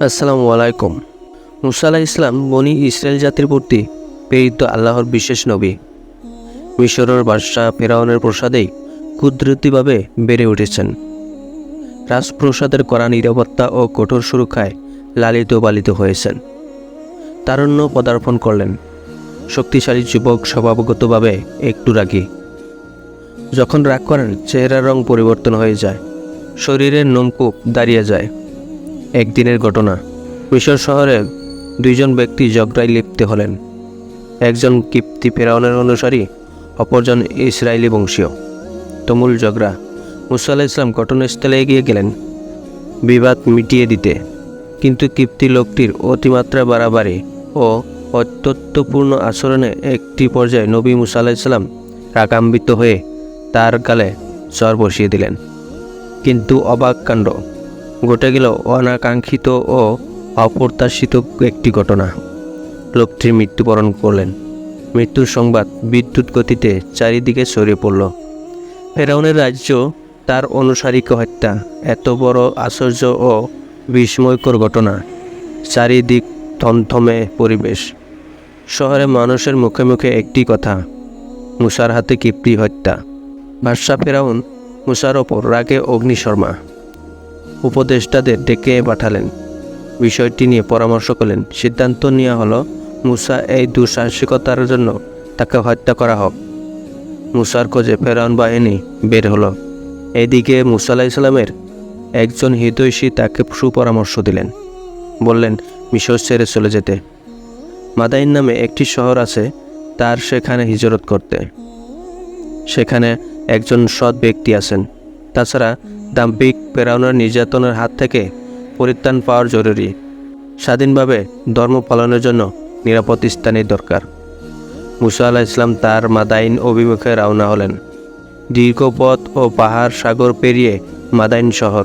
আসসালামু আলাইকুম। মুসা আলাহ ইসলাম বনি ইসরায়েল জাতির প্রতি প্রেরিত আল্লাহর বিশেষ নবী। মিশরের বাদশাহ ফেরাউনের প্রসাদেই কুদরতিভাবে বেড়ে উঠেছেন। রাজপ্রসাদের করা নিরাপত্তা ও কঠোর সুরক্ষায় লালিত পালিত হয়েছেন। তারণ্য পদার্পণ করলেন। শক্তিশালী যুবক স্বভাবগতভাবে একটু রাগী। যখন রাগ করেন, চেহারার রং পরিবর্তন হয়ে যায়। শরীরের নোমকূপ দাঁড়িয়ে যায়। একদিনের ঘটনা। মিশর শহরে দুইজন ব্যক্তি ঝগড়ায় লিপ্ত হলেন। একজন কিপ্তি ফেরাউনের অনুসারী, অপরজন ইসরায়েলি বংশীয়। তমুল ঝগড়া মুসা ইসলাম ঘটনাস্থলে এগিয়ে গেলেন। বিবাদ মিটিয়ে দিতে। কিন্তু কিপ্তি লোকটির অতিমাত্রা বাড়াবাড়ি ও অত্যত্বপূর্ণ আচরণে একটি পর্যায়ে নবী মুসা ইসলাম রাগাম্বিত হয়ে তার গালে চর বসিয়ে দিলেন। কিন্তু অবাক কাণ্ড। ঘটে গেল অনাকাঙ্ক্ষিত ও অপ্রত্যাশিত একটি ঘটনা। লোকটির মৃত্যুবরণ করলেন। মৃত্যুর সংবাদ বিদ্যুৎ গতিতে চারিদিকে ছড়িয়ে পড়ল। ফেরাউনের রাজ্য, তার অনুসারীকে হত্যা, এত বড় আশ্চর্য ও বিস্ময়কর ঘটনা। চারিদিক থমথমে পরিবেশ। শহরে মানুষের মুখে মুখে একটি কথা, মুসার হাতে কিপ্তি হত্যা। বাদশাহ ফেরাউন মুসার ওপর রাগে অগ্নিশর্মা। উপদেষ্টাদের ডেকে পাঠালেন। বিষয়টি নিয়ে পরামর্শ করলেন। সিদ্ধান্ত নেওয়া হলো, মুসা এই দুঃসাহসিকতার জন্য তাকে হত্যা করা হোক। মুসার খোঁজে ফেরাউন বাহিনী বের হলো। এদিকে মুসা ইসলামের একজন হৃদয়সী তাকে সুপরামর্শ দিলেন। বললেন, মিশর ছেড়ে চলে যেতে। মাদাইন নামে একটি শহর আছে, তার সেখানে হিজরত করতে। সেখানে একজন সৎ ব্যক্তি আছেন। তাছাড়া দাম্পিক ফেরাউনের নির্যাতনের হাত থেকে পরিত্রাণ পাওয়ার জরুরি। স্বাধীনভাবে ধর্ম পালনের জন্য নিরাপদ স্থানের দরকার। মুসা আলাহ ইসলাম তার মাদাইন অভিমুখে রওনা হলেন। দীর্ঘ পথ ও পাহাড় সাগর পেরিয়ে মাদাইন শহর।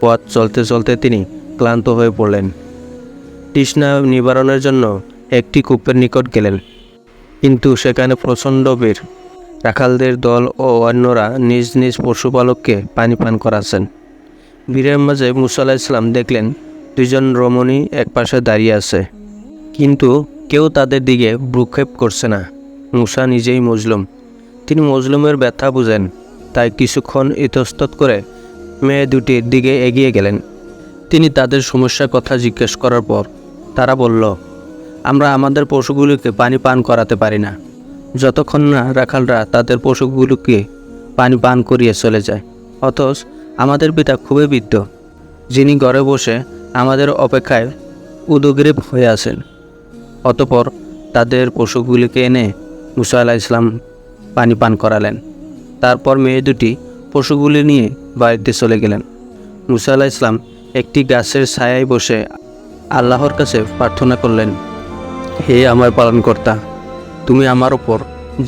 পথ চলতে চলতে তিনি ক্লান্ত হয়ে পড়লেন। তৃষ্ণা নিবারণের জন্য একটি কূপের নিকট গেলেন। কিন্তু সেখানে প্রচণ্ড ভিড়। রাখালদের দল ও অন্যরা নিজ নিজ পশুপালককে পানি পান করাচ্ছেন। ভিড়ের মাঝে মুসা আলাহ ইসলাম দেখলেন দুজন রমণী একপাশে দাঁড়িয়ে আছে। কিন্তু কেউ তাদের দিকে ভ্রুক্ষেপ করছে না। মুসা নিজেই মজলুম। তিনি মজলুমের ব্যথা বুঝেন, তাই কিছুক্ষণ ইতস্তত করে মেয়ে দুটির দিকে এগিয়ে গেলেন। তিনি তাদের সমস্যার কথা জিজ্ঞেস করার পর তারা বলল, আমরা আমাদের পশুগুলিকে পানি পান করাতে পারি না। যতক্ষণ না রাখালরা তাদের পশুগুলোকে পানি পান করিয়ে চলে যায়, অথচ আমাদের পিতা খুবই বৃদ্ধ, যিনি ঘরে বসে আমাদের অপেক্ষায় উদগ্রীব হয়ে আছেন। অতপর তাদের পশুগুলিকে এনে মুসা আলাহ ইসলাম পানি পান করালেন। তারপর মেয়ে দুটি পশুগুলি নিয়ে বাড়িতে চলে গেলেন। মুসা আলাহ ইসলাম একটি গাছের ছায়ায় বসে আল্লাহর কাছে প্রার্থনা করলেন, হে আমার পালনকর্তা তুমি আমার ওপর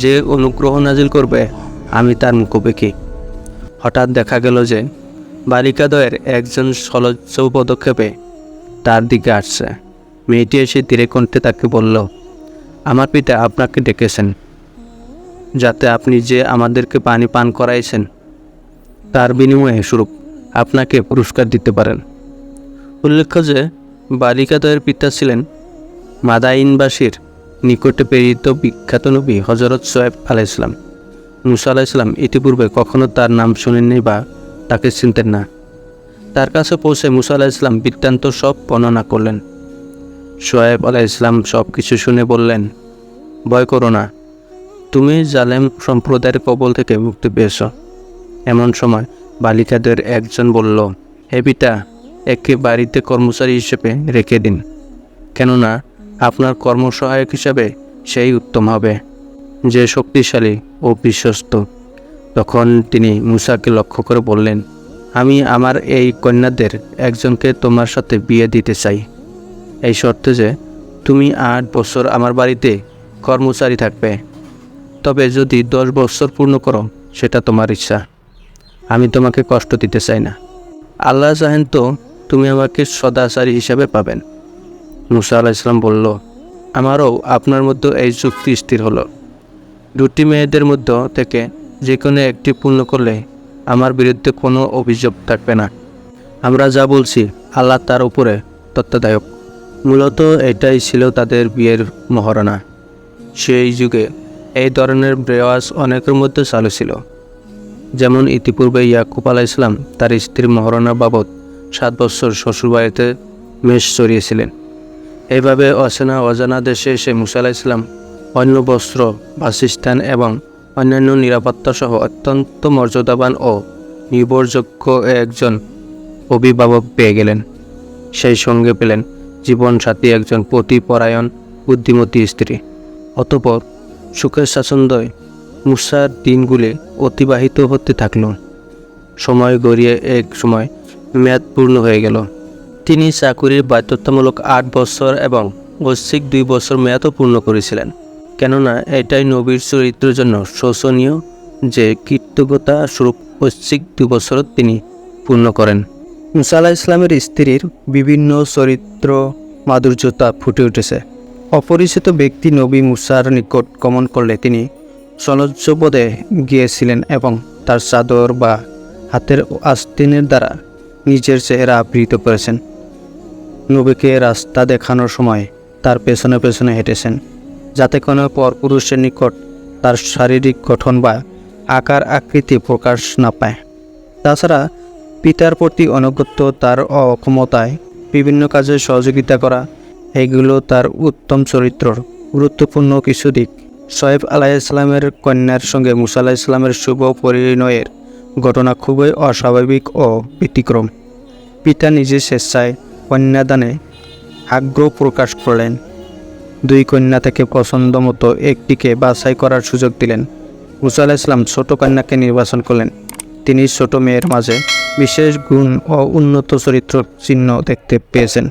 যে অনুগ্রহ নাজিল করবে, আমি তার মুখোপেক্ষি হঠাৎ দেখা গেল যে বালিকাদয়ের একজন সলজ্জ পদক্ষেপে তার দিকে আসছে। মেয়েটি এসে ধীরে কণ্ঠে তাকে বলল, আমার পিতা আপনাকে ডেকেছেন, যাতে আপনি যে আমাদেরকে পানি পান করাইছেন, তার বিনিময়ে স্বরূপ আপনাকে পুরস্কার দিতে পারেন। উল্লেখ্য যে বালিকাদয়ের পিতা ছিলেন মাদাইনবাসীর নিকটে প্রেরিত বিখ্যাত নবী হজরত সোয়েব আলাহ ইসলাম মুসা আলাহ ইসলাম ইতিপূর্বে কখনো তার নাম শুনেননি বা তাকে চিনতেন না। তার কাছে পৌঁছে মুসা আলাহ ইসলাম বৃত্তান্ত সব বর্ণনা করলেন। সোয়েব আলাহ ইসলাম সব কিছু শুনে বললেন, ভয় করো না। তুমি জালেম সম্প্রদায়ের কবল থেকে মুক্তি পেয়েছ। এমন সময় বালিকাদের একজন বলল, হে পিতা একে বাড়িতে কর্মচারী হিসেবে রেখে দিন। কেননা আপনার কর্মসহায়ক হিসাবে সেই উত্তম হবে। যে শক্তিশালী ও বিশ্বস্ত। তখন তিনি মুসাকে লক্ষ্য করে বললেন, আমি আমার এই কন্যাদের একজনকে তোমার সাথে বিয়ে দিতে চাই। এই শর্তে যে তুমি আট বছর আমার বাড়িতে কর্মচারী থাকবে। তবে যদি দশ বছর পূর্ণ করো, সেটা তোমার ইচ্ছা। আমি তোমাকে কষ্ট দিতে চাই না। আল্লাহ চাহেন তো তুমি আমাকে সদাচারী হিসাবে পাবেন। মুসা আলাহ ইসলাম বলল, আমারও আপনার মধ্যে এই চুক্তি স্থির হলো। দুটি মেয়েদের মধ্য থেকে যে কোনো একটি পূর্ণ করলে আমার বিরুদ্ধে কোনো অভিযোগ থাকবে না। আমরা যা বলছি আল্লাহ তার উপরে তত্ত্বাদায়ক মূলত এটাই ছিল তাদের বিয়ের মহারণা। সেই যুগে এই ধরনের রেওয়াজ অনেকের মধ্যে চালু ছিল। যেমন ইতিপূর্বে ইয়াকুব আলাহ ইসলাম তার স্ত্রীর মহারণা বাবদ সাত বছর শ্বশুরবাড়িতে মেষ চড়িয়েছিলেন। এইভাবে অচেনা অজানা দেশে এসে মুসা ইসলাম অন্য বস্ত্র, বাসস্থান এবং অন্যান্য নিরাপত্তা সহ অত্যন্ত মর্যাদাবান ও নির্ভরযোগ্য একজন অভিভাবক পেয়ে গেলেন। সেই সঙ্গে পেলেন জীবনসাথী একজন পতিপরায়ণ, বুদ্ধিমতী স্ত্রী। অতপর সুখের স্বাচ্ছন্দ্যয় মুসার দিনগুলি অতিবাহিত হতে থাকল। সময় গড়িয়ে এক সময় মেয়াদ পূর্ণ হয়ে গেল। তিনি চাকুরির বাধ্যতামূলক আট বছর এবং ঐচ্ছিক দুই বছর মেয়াদও পূর্ণ করেছিলেন। কেননা, এটাই নবীর চরিত্রের জন্য শোষণীয় যে কৃতজ্ঞতা স্বরূপ ঐচ্ছিক দুই বছর তিনি পূর্ণ করেন। মুসা আলাহ ইসলামের স্ত্রীর বিভিন্ন চরিত্র মাধুর্যতা ফুটে উঠেছে। অপরিচিত ব্যক্তি নবী মুসার নিকট গমন করলে তিনি সলজ্জপদে গিয়েছিলেন এবং তার চাদর বা হাতের আস্তিনের দ্বারা নিজের চেহারা আবৃত করেছেন। নবীকে রাস্তা দেখানোর সময় তার পেছনে পেছনে হেঁটেছেন, যাতে কোনো পরপুরুষের নিকট তার শারীরিক গঠন বা আকার আকৃতি প্রকাশ না পায়। তাছাড়া পিতার প্রতি অনগত্য তার অক্ষমতায় বিভিন্ন কাজে সহযোগিতা করা, এগুলো তার উত্তম চরিত্রর গুরুত্বপূর্ণ কিছু দিক। সয়েব আলাহ ইসলামের কন্যার সঙ্গে মুসা ইসলামের শুভ পরিণয়ের ঘটনা খুবই অস্বাভাবিক ও ব্যতিক্রম। পিতা নিজে স্বেচ্ছায় কন্যাদানে আগ্রহ প্রকাশ করলেন। দুই কন্যা থেকে পছন্দ মতো একটিকে বাছাই করার সুযোগ দিলেন। মুসা ইসলাম ছোট কন্যাকে নির্বাচন করলেন। তিনি ছোট মেয়ের মাঝে বিশেষ গুণ ও উন্নত চরিত্র চিহ্ন দেখতে পেয়েছেন।